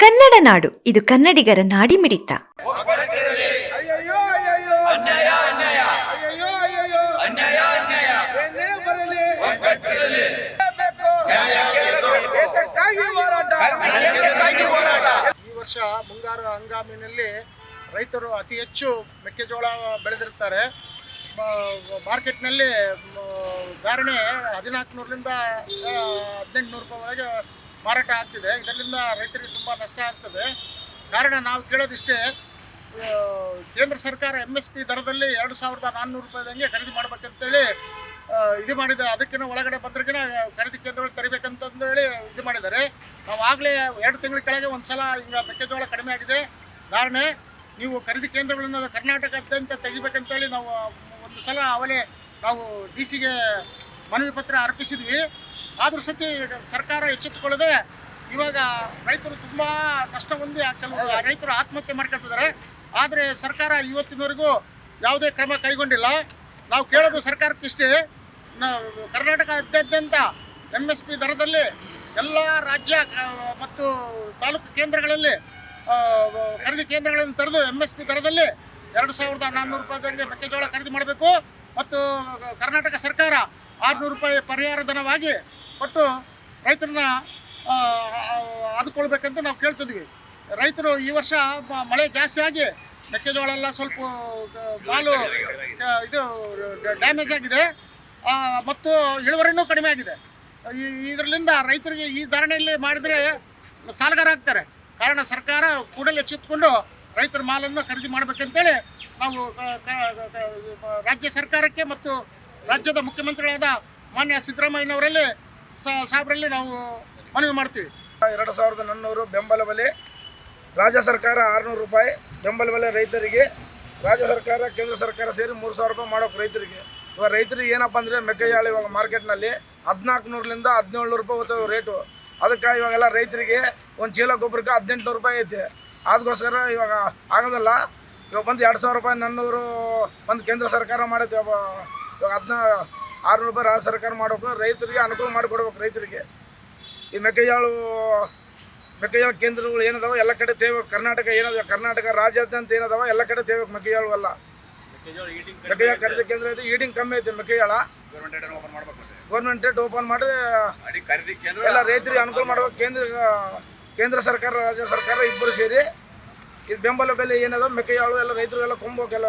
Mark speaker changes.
Speaker 1: ಕನ್ನಡ ನಾಡು, ಇದು ಕನ್ನಡಿಗರ
Speaker 2: ನಾಡಿ ಮಿಡಿತ
Speaker 3: ಈ ವರ್ಷ ಮುಂಗಾರು ಹಂಗಾಮಿನಲ್ಲಿ ರೈತರು ಅತಿ ಹೆಚ್ಚು ಮೆಕ್ಕೆಜೋಳ ಬೆಳೆದಿರ್ತಾರೆ ಮಾರ್ಕೆಟ್ನಲ್ಲಿ ಧಾರಣೆ ಹದಿನಾಲ್ಕು ನೂರರಿಂದ ಹದಿನೆಂಟು ನೂರು ರೂಪಾಯಿವರೆಗೆ ಮಾರಾಟ ಆಗ್ತಿದೆ. ಇದರಿಂದ ರೈತರಿಗೆ ತುಂಬ ನಷ್ಟ ಆಗ್ತದೆ. ಕಾರಣ ನಾವು ಕೇಳೋದಿಷ್ಟೇ ಕೇಂದ್ರ ಸರ್ಕಾರ ಎಂ ಎಸ್ ಪಿ ದರದಲ್ಲಿ ಎರಡು ಸಾವಿರದ ನಾನ್ನೂರು ರೂಪಾಯಿದಂಗೆ ಖರೀದಿ ಮಾಡ್ಬೇಕಂತೇಳಿ ಇದು ಮಾಡಿದ. ಅದಕ್ಕಿಂತ ಒಳಗಡೆ ಬಂದ್ರಿಗಿನ ಖರೀದಿ ಕೇಂದ್ರಗಳು ತರಿಬೇಕಂತಂದು ಹೇಳಿ ಇದು ಮಾಡಿದ್ದಾರೆ. ನಾವು ಆಗಲೇ ಎರಡು ತಿಂಗಳ ಕೆಳಗೆ ಒಂದು ಸಲ ಈಗ ಮೆಕ್ಕೆಜೋಳ ಕಡಿಮೆ ಆಗಿದೆ. ಧಾರಣೆ, ನೀವು ಖರೀದಿ ಕೇಂದ್ರಗಳನ್ನು ಕರ್ನಾಟಕದಾದ್ಯಂತ ತೆಗಿಬೇಕಂತೇಳಿ ನಾವು ಒಂದು ಸಲ ಅವಲೇ ನಾವು ಡಿ ಸಿಗೆ ಮನವಿ ಪತ್ರ ಅರ್ಪಿಸಿದ್ವಿ. ಆದ್ರೂ ಸತಿ ಸರ್ಕಾರ ಎಚ್ಚೆತ್ತುಕೊಳ್ಳದೆ ಇವಾಗ ರೈತರು ತುಂಬ ಕಷ್ಟ ಹೊಂದಿ ಕೆಲವು ರೈತರು ಆತ್ಮಹತ್ಯೆ ಮಾಡ್ಕೊತಿದ್ದಾರೆ. ಆದರೆ ಸರ್ಕಾರ ಇವತ್ತಿನವರೆಗೂ ಯಾವುದೇ ಕ್ರಮ ಕೈಗೊಂಡಿಲ್ಲ. ನಾವು ಕೇಳೋದು ಸರ್ಕಾರಕ್ಕಿಷ್ಟೇ ಕರ್ನಾಟಕದಾದ್ಯಂತ ಎಂ ಎಸ್ ಪಿ ದರದಲ್ಲಿ ಎಲ್ಲ ರಾಜ್ಯ ಮತ್ತು ತಾಲೂಕು ಕೇಂದ್ರಗಳಲ್ಲಿ ಖರೀದಿ ಕೇಂದ್ರಗಳನ್ನು ತೆರೆದು ಎಂ ಎಸ್ ಪಿ ದರದಲ್ಲಿ ಎರಡು ಸಾವಿರದ ನಾನ್ನೂರು ರೂಪಾಯಿದಂಗೆ ಮೆಕ್ಕೆಜೋಳ ಖರೀದಿ ಮಾಡಬೇಕು. ಮತ್ತು ಕರ್ನಾಟಕ ಸರ್ಕಾರ ಆರುನೂರು ರೂಪಾಯಿ ಪರಿಹಾರ ಧನವಾಗಿ ಕೊಟ್ಟು ರೈತರನ್ನ ಆ, ಆದುಕೊಳ್ಬೇಕಂತ ನಾವು ಕೇಳ್ತಿದ್ವಿ. ರೈತರು ಈ ವರ್ಷ ಮಳೆ ಜಾಸ್ತಿ ಆಗಿ ಮೆಕ್ಕೆಜೋಳ ಎಲ್ಲ ಸ್ವಲ್ಪ ಬಾಲು ಇದು ಡ್ಯಾಮೇಜ್ ಆಗಿದೆ. ಮತ್ತು ಇಳುವರಿನೂ ಕಡಿಮೆ ಆಗಿದೆ. ಈ ಇದರಿಂದ ರೈತರಿಗೆ ಈ ಧಾರಣೆಯಲ್ಲಿ ಮಾಡಿದರೆ ಸಾಲಗಾರ ಆಗ್ತಾರೆ. ಕಾರಣ ಸರ್ಕಾರ ಕೂಡಲೇ ಚಿತ್ಕೊಂಡು ರೈತರ ಮಾಲನ್ನು ಖರೀದಿ ಮಾಡಬೇಕಂತೇಳಿ ನಾವು ರಾಜ್ಯ ಸರ್ಕಾರಕ್ಕೆ ಮತ್ತು ರಾಜ್ಯದ ಮುಖ್ಯಮಂತ್ರಿಗಳಾದ ಮಾನ್ಯ ಸಿದ್ದರಾಮಯ್ಯನವರಲ್ಲಿ ಸ- ಸಾಹೇಬರಲ್ಲಿ ನಾವು ಮನವಿ ಮಾಡ್ತೀವಿ.
Speaker 2: ಎರಡು ಸಾವಿರದ ನಾನ್ನೂರು ಬೆಂಬಲ ಬೆಲೆ, ರಾಜ್ಯ ಸರ್ಕಾರ ಆರುನೂರು ರೂಪಾಯಿ ಬೆಂಬಲ ಬೆಲೆ ರೈತರಿಗೆ, ರಾಜ್ಯ ಸರ್ಕಾರ, ಕೇಂದ್ರ ಸರ್ಕಾರ ಸೇರಿ ಮೂರು ಸಾವಿರ ರೂಪಾಯಿ ಮಾಡೋಕೆ ರೈತರಿಗೆ. ಇವಾಗ ರೈತರಿಗೆ ಏನಪ್ಪ ಅಂದರೆ ಮೆಕ್ಕೆಜೋಳ ಇವಾಗ ಮಾರ್ಕೆಟ್ನಲ್ಲಿ ಹದಿನಾಲ್ಕು ನೂರರಿಂದ ಹದಿನೇಳು ರೂಪಾಯಿ ಹೋಗ್ತದೆ ರೇಟು. ಅದಕ್ಕೆ ಇವಾಗೆಲ್ಲ ರೈತರಿಗೆ ಒಂದು ಚೀಲ ಗೊಬ್ಬರಕ್ಕೆ ಹದಿನೆಂಟು ರೂಪಾಯಿ ಐತೆ. ಅದಕ್ಕೋಸ್ಕರ ಇವಾಗ ಆಗೋದಲ್ಲ. ಇವಾಗ ಬಂದು ಎರಡು ಸಾವಿರ ರೂಪಾಯಿ ನನ್ನೂರು ಒಂದು ಕೇಂದ್ರ ಸರ್ಕಾರ ಮಾಡೈತೆ. ಇವಾಗ ಇವಾಗ ಹದಿನ ಆರುನೂರು ರೂಪಾಯಿ ರಾಜ್ಯ ಸರ್ಕಾರ ಮಾಡಬೇಕು ರೈತರಿಗೆ ಅನುಕೂಲ ಮಾಡಿಕೊಡ್ಬೇಕು ರೈತರಿಗೆ. ಈ ಮೆಕ್ಕೆಜೋಳ ಮೆಕ್ಕೆಜೋಳ ಕೇಂದ್ರಗಳು ಏನದಾವ? ಎಲ್ಲ ಕಡೆ ತೇಬೇಕು ಕರ್ನಾಟಕ ಏನದ ಕರ್ನಾಟಕ ರಾಜ್ಯಾದ್ಯಂತ ಏನದಾವ? ಎಲ್ಲ ಕಡೆ ತೇಬೇಕು ಮೆಕ್ಕೆಜೋಳ ಎಲ್ಲ ಮೆಕ್ಕೆಜೋಳ ಖರೀದಿ ಕೇಂದ್ರ ಐತಿ ಈಡಿಂಗ್ ಕಮ್ಮಿ ಐತಿ ಮೆಕ್ಕೆಜೋಳ. ಗೌರ್ಮೆಂಟ್ ರೇಟ್ ಓಪನ್ ಮಾಡಿ ಎಲ್ಲ ರೈತರಿಗೆ ಅನುಕೂಲ ಮಾಡಬೇಕು. ಕೇಂದ್ರ ಕೇಂದ್ರ ಸರ್ಕಾರ ರಾಜ್ಯ ಸರ್ಕಾರ ಇಬ್ಬರು ಸೇರಿ ಇದು ಬೆಂಬಲ ಬೆಲೆ ಏನದ ಮೆಕ್ಕೆಜೋಳ ಎಲ್ಲ ರೈತರಿಗೆಲ್ಲ ಕೊಂಬೋಕೆಲ್ಲ